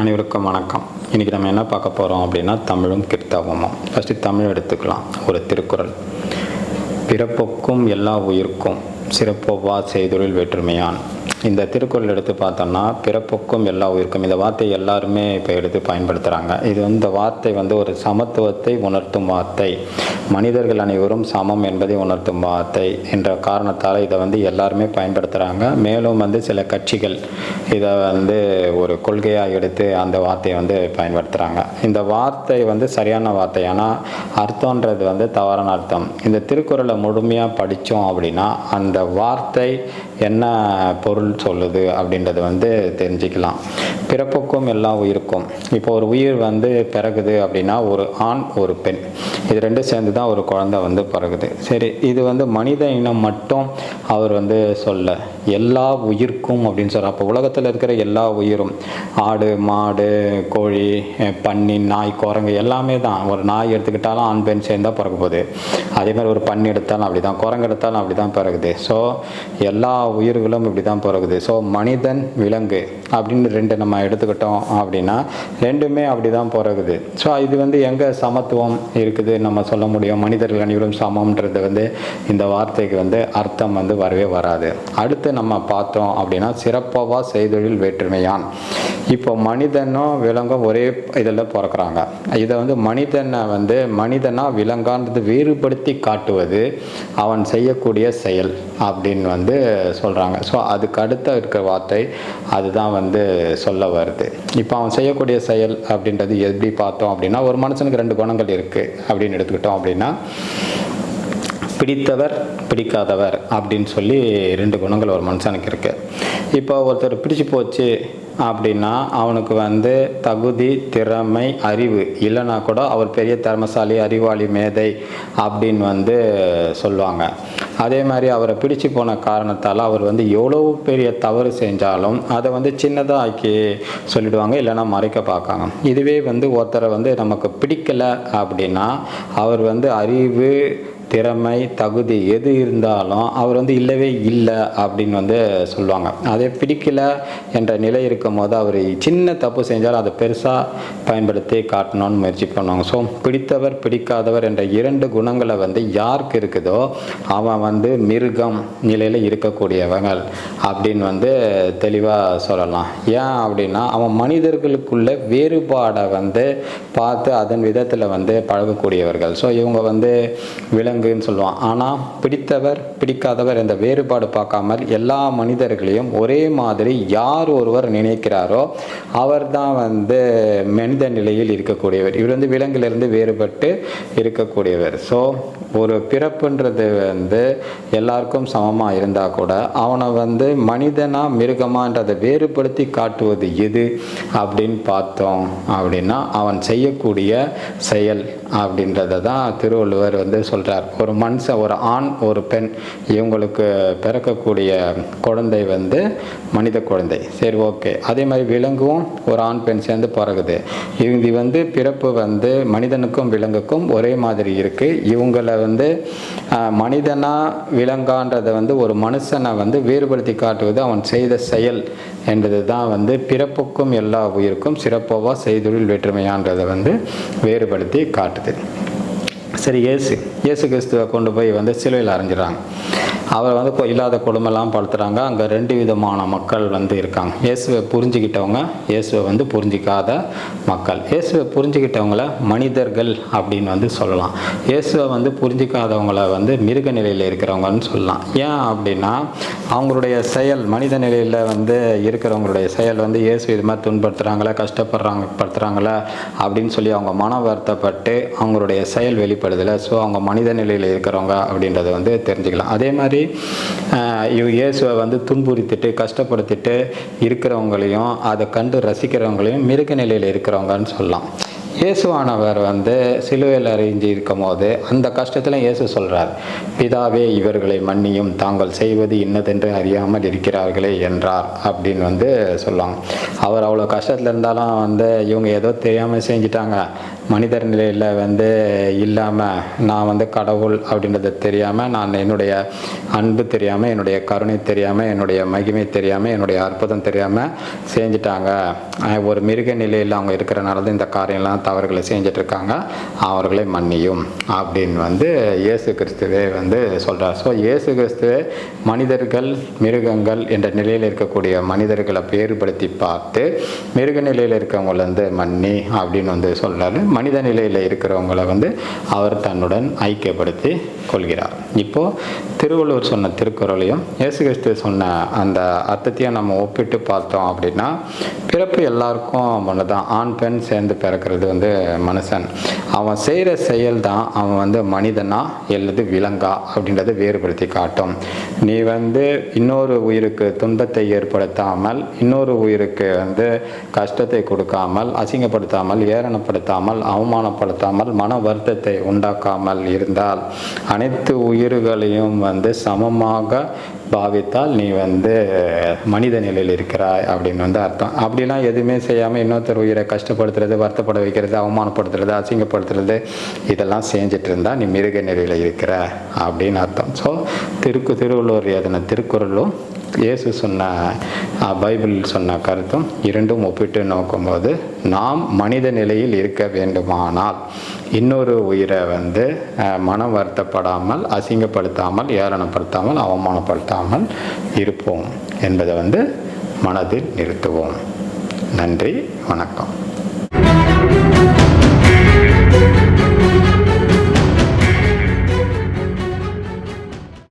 அனைவருக்கும் வணக்கம். இன்றைக்கி நம்ம என்ன பார்க்க போகிறோம் அப்படின்னா தமிழும் கிறித்தவமும். ஃபஸ்ட்டு தமிழ் எடுத்துக்கலாம். ஒரு திருக்குறள். பிறப்புக்கும் எல்லா உயிர்க்கும் சிறப்பொவ்வா செய்தொழில் வேற்றுமையான். இந்த திருக்குறள் எடுத்து பார்த்தோம்னா பிறப்புக்கும் எல்லா உயிருக்கும். இந்த வார்த்தையை எல்லாருமே இப்போ எடுத்து பயன்படுத்துகிறாங்க இது வந்து இந்த வார்த்தை வந்து ஒரு சமத்துவத்தை உணர்த்தும் வார்த்தை. மனிதர்கள் அனைவரும் சமம் என்பதை உணர்த்தும் வார்த்தை என்ற காரணத்தால் இதை வந்து எல்லாருமே பயன்படுத்துகிறாங்க மேலும் வந்து சில கட்சிகள் இதை வந்து ஒரு கொள்கையாக எடுத்து அந்த வார்த்தையை வந்து பயன்படுத்துகிறாங்க இந்த வார்த்தை வந்து சரியான வார்த்தை. ஆனால் அர்த்தம்ன்றது வந்து தவறான அர்த்தம். இந்த திருக்குறளை முழுமையாக படித்தோம் அப்படின்னா அந்த வார்த்தை என்ன பொருள் சொல்லுது அப்படின்றது வந்து தெரிஞ்சுக்கலாம். பிறப்புக்கும் எல்லா உயிருக்கும். இப்போ ஒரு உயிர் வந்து பிறகுது அப்படின்னா ஒரு ஆண் ஒரு பெண். இது ரெண்டும் சேர்ந்து தான் ஒரு குழந்தை வந்து பிறகுது. சரி இது வந்து மனித இனம் மட்டும் அவர் வந்து சொல்ல எல்லா உயிர்க்கும் அப்படின்னு சொல்கிறார் அப்போ உலகத்தில் இருக்கிற எல்லா உயிரும் ஆடு மாடு கோழி பன்னி நாய் குரங்கு எல்லாமே தான். ஒரு நாய் எடுத்துக்கிட்டாலும் ஆண் பெண் சேர்ந்தால் பிறக்க போகுது. அதே மாதிரி ஒரு பன்னி எடுத்தாலும் அப்படி தான் குரங்கு எடுத்தாலும் அப்படி தான் பிறகுது. ஸோ எல்லா உயிர்களும் இப்படி தான் பிறகு பிறகுது ஸோ மனிதன் விலங்கு அப்படின்னு ரெண்டு நம்ம எடுத்துக்கிட்டோம் அப்படின்னா ரெண்டுமே அப்படி தான் பிறகுது. ஸோ இது வந்து எங்கே சமத்துவம் இருக்குது நம்ம சொல்ல முடியும். மனிதர்கள் அனைவரும் சமம்ன்றது வந்து இந்த வார்த்தைக்கு வந்து அர்த்தம் வந்து வரவே வராது. அடுத்து நம்ம பார்த்தோம் அப்படின்னா சிறப்பாக செய்தொழில் வேற்றுமையான். இப்போ மனிதனும் விலங்கும் ஒரே இதில் பிறக்கிறாங்க. இதை வந்து மனிதனை வந்து மனிதனாக விலங்கான்றது வேறுபடுத்தி காட்டுவது அவன் செய்யக்கூடிய செயல் அப்படின்னு வந்து சொல்கிறாங்க ஸோ அதுக்கு அடுத்த இருக்கிற வார்த்தை அதுதான் வந்து சொல்ல வருது. இப்போ அவன் செய்யக்கூடிய செயல் அப்படின்றது எப்படி பார்த்தோம் அப்படின்னா ஒரு மனுஷனுக்கு ரெண்டு குணங்கள் இருக்குது அப்படின்னு எடுத்துக்கிட்டோம் அப்படின்னா பிடித்தவர் பிடிக்காதவர் அப்படின்னு சொல்லி ரெண்டு குணங்கள் ஒரு மனுஷனுக்கு இருக்குது இப்போ ஒருத்தர் பிடிச்சு போச்சு அப்படின்னா அவனுக்கு வந்து தகுதி திறமை அறிவு இல்லைன்னா கூட அவர் பெரிய திறமசாலி அறிவாளி மேதை அப்படின்னு வந்து சொல்லுவாங்க. அதே மாதிரி அவரை பிடிச்சு போன காரணத்தால் அவர் வந்து எவ்வளோ பெரிய தவறு செஞ்சாலும் அதை வந்து சின்னதாக ஆக்கி சொல்லிடுவாங்க இல்லைன்னா மறைக்க பார்க்காங்க. இதுவே வந்து ஒருத்தரை வந்து நமக்கு பிடிக்கலை அப்படின்னா அவர் வந்து அறிவு திறமை தகுதி எது இருந்தாலும் அவர் வந்து இல்லவே இல்லை அப்படின்னு வந்து சொல்லுவாங்க. அதே பிடிக்கல என்ற நிலை இருக்கும் போது அவர் சின்ன தப்பு செஞ்சாலும் அதை பெருசாக பயன்படுத்தி காட்டணும்னு முயற்சி பண்ணுவாங்க. ஸோ பிடித்தவர் பிடிக்காதவர் என்ற இரண்டு குணங்களை வந்து யாருக்கு இருக்குதோ அவன் வந்து மிருகம் நிலையில் இருக்கக்கூடியவங்கள் அப்படின்னு வந்து தெளிவாக சொல்லலாம். ஏன் அப்படின்னா அவன் மனிதர்களுக்குள்ள வேறுபாடை வந்து பார்த்து அதன் விதத்தில் வந்து பழகக்கூடியவர்கள். ஸோ இவங்க வந்து விலங்கு விலங்குன்னு சொல்லுவான். ஆனால் பிடித்தவர் பிடிக்காதவர் என்ற வேறுபாடு பார்க்காமல் எல்லா மனிதர்களையும் ஒரே மாதிரி யார் ஒருவர் நினைக்கிறாரோ அவர் தான் வந்து மனித நிலையில் இருக்கக்கூடியவர். இவர் வந்து விலங்கிலிருந்து வேறுபட்டு இருக்கக்கூடியவர். ஸோ ஒரு பிறப்புன்றது வந்து எல்லாருக்கும் சமமாக இருந்தால் கூட அவனை வந்து மனிதனா மிருகமான்றதை வேறுபடுத்தி காட்டுவது எது அப்படின்னு பார்த்தோம் அப்படின்னா அவன் செய்யக்கூடிய செயல் அப்படின்றத தான் திருவள்ளுவர் வந்து சொல்கிறார் ஒரு மனுஷன் ஒரு ஆண் ஒரு பெண் இவங்களுக்கு பிறக்கக்கூடிய குழந்தை வந்து மனித குழந்தை. சரி ஓகே. அதே மாதிரி விலங்கும் ஒரு ஆண் பெண் சேர்ந்து பிறகுது. இது வந்து பிறப்பு வந்து மனிதனுக்கும் விலங்குக்கும் ஒரே மாதிரி இருக்குது இவங்களை வந்து மனிதனாக மனிதனா விலங்கான்றதை வந்து ஒரு மனுஷனை வந்து வேறுபடுத்தி காட்டுவது அவன் செய்த செயல் என்பது தான் வந்து பிறப்புக்கும் எல்லா உயிருக்கும் சிறப்பாக செய்தொழில் வேற்றுமையான்றதை வந்து வேறுபடுத்தி காட்டுது. சரி இயேசு இயேசு கிறிஸ்துவை கொண்டு போய் வந்து சிலுவையில் அரைஞ்சிடறாங்க அவர் வந்து கொ- இல்லாத கொடுமைலாம் படுத்துகிறாங்க அங்கே ரெண்டு விதமான மக்கள் வந்து இருக்காங்க. இயேசுவை புரிஞ்சுக்கிட்டவங்க இயேசுவை வந்து புரிஞ்சிக்காத மக்கள். இயேசுவை புரிஞ்சுக்கிட்டவங்கள மனிதர்கள் அப்படின்னு வந்து சொல்லலாம். இயேசுவை வந்து புரிஞ்சிக்காதவங்கள வந்து மிருக நிலையில் இருக்கிறவங்கன்னு சொல்லலாம். ஏன் அப்படின்னா அவங்களுடைய செயல் மனித நிலையில் வந்து இருக்கிறவங்களுடைய செயல் வந்து இயேசு இது மாதிரி துன்படுத்துகிறாங்களா கஷ்டப்படுறாங்க படுத்துகிறாங்களா அப்படின்னு சொல்லி அவங்க மன வருத்தப்பட்டு அவங்களுடைய செயல் வெளிப்படுதலை. ஸோ அவங்க மனித நிலையில் இருக்கிறவங்க அப்படின்றத வந்து தெரிஞ்சுக்கலாம். அதே மாதிரி ஆஹ், இவ இயேசுவை வந்து துன்புறுத்திட்டு கஷ்டப்படுத்திட்டு இருக்கிறவங்களையும் அதை கண்டு ரசிக்கிறவங்களையும் மிருக நிலையில் இருக்கிறவங்கன்னு சொல்லலாம். இயேசுவானவர் வந்து சிலுவையில் அறிஞ்சு இருக்கும் போது அந்த கஷ்டத்தில் இயேசு சொல்கிறார் பிதாவே இவர்களை மன்னியும். தாங்கள் செய்வது இன்னதென்று அறியாமல் இருக்கிறார்களே என்றார் அப்படின்னு வந்து சொல்லுவாங்க. அவர் அவ்வளோ கஷ்டத்தில் இருந்தாலும் வந்து இவங்க ஏதோ தெரியாமல் செஞ்சிட்டாங்க. மனிதர் நிலையில் வந்து இல்லாமல் நான் வந்து கடவுள் அப்படின்றது தெரியாமல் நான் என்னுடைய அன்பு தெரியாமல் என்னுடைய கருணை தெரியாமல் என்னுடைய மகிமை தெரியாமல் என்னுடைய அற்புதம் தெரியாமல் செஞ்சிட்டாங்க. ஒரு மிருக நிலையில் அவங்க இருக்கிறனால தான் இந்த காரியம்லாம் தவறுகளை செஞ்சுட்டு இருக்காங்க அவர்களை மன்னியும் அப்படின்னு வந்து இயேசு கிறிஸ்துவே வந்து சொல்கிறார் ஸோ இயேசு கிறிஸ்துவே மனிதர்கள் மிருகங்கள் என்ற நிலையில் இருக்கக்கூடிய மனிதர்களை வேறுபடுத்தி பார்த்து மிருக நிலையில் இருக்கவங்களை வந்து மன்னி அப்படின்னு வந்து சொல்கிறாரு மனித நிலையில் இருக்கிறவங்களை வந்து அவர் தன்னுடன் ஐக்கியப்படுத்தி கொள்கிறார். இப்போது திருவள்ளுவர் சொன்ன திருக்குறளையும் இயேசு கிறிஸ்து சொன்ன அந்த அர்த்தத்தையும் நம்ம ஒப்பிட்டு பார்த்தோம் அப்படின்னா பிறப்பு எல்லாருக்கும் ஒன்று தான் ஆண் பெண் சேர்ந்து பிறக்கிறது வந்து மனுஷன். அவன் செய்கிற செயல் தான் அவன் வந்து மனிதனா அல்லது விலங்கா அப்படின்றத வேறுபடுத்தி காட்டும். நீ வந்து இன்னொரு உயிருக்கு துன்பத்தை ஏற்படுத்தாமல் இன்னொரு உயிருக்கு வந்து கஷ்டத்தை கொடுக்காமல் அசிங்கப்படுத்தாமல் ஏளனப்படுத்தாமல் அவமானப்படுத்தாமல் மன வருத்தத்தை உண்டாக்காமல் இருந்தால் அனைத்து உயிர்களையும் வந்து சமமாக பாவித்தால் நீ வந்து மனித நிலையில் இருக்கிறாய் அப்படின்னு வந்து அர்த்தம். அப்படிலாம் எதுவுமே செய்யாமல் இன்னொருத்தர் உயிரை கஷ்டப்படுத்துறது வருத்தப்பட வைக்கிறது அவமானப்படுத்துறது அசிங்கப்படுத்துறது இதெல்லாம் செஞ்சுட்டு இருந்தால் நீ மிருக நிலையில் இருக்கிற அப்படின்னு அர்த்தம். ஸோ திருக்கு திருவள்ளுவர் எதன திருக்குறளும் இயேசு சொன்ன பைபிள் சொன்ன கருத்தும் இரண்டும் ஒப்பிட்டு நோக்கும்போது நாம் மனித நிலையில் இருக்க வேண்டுமானால் இன்னொரு உயிரை வந்து மனம் வருத்தப்படாமல் அசிங்கப்படுத்தாமல் ஏளனப்படுத்தாமல் அவமானப்படுத்தாமல் இருப்போம் என்பதை வந்து மனதில் நிறுத்துவோம். நன்றி வணக்கம்.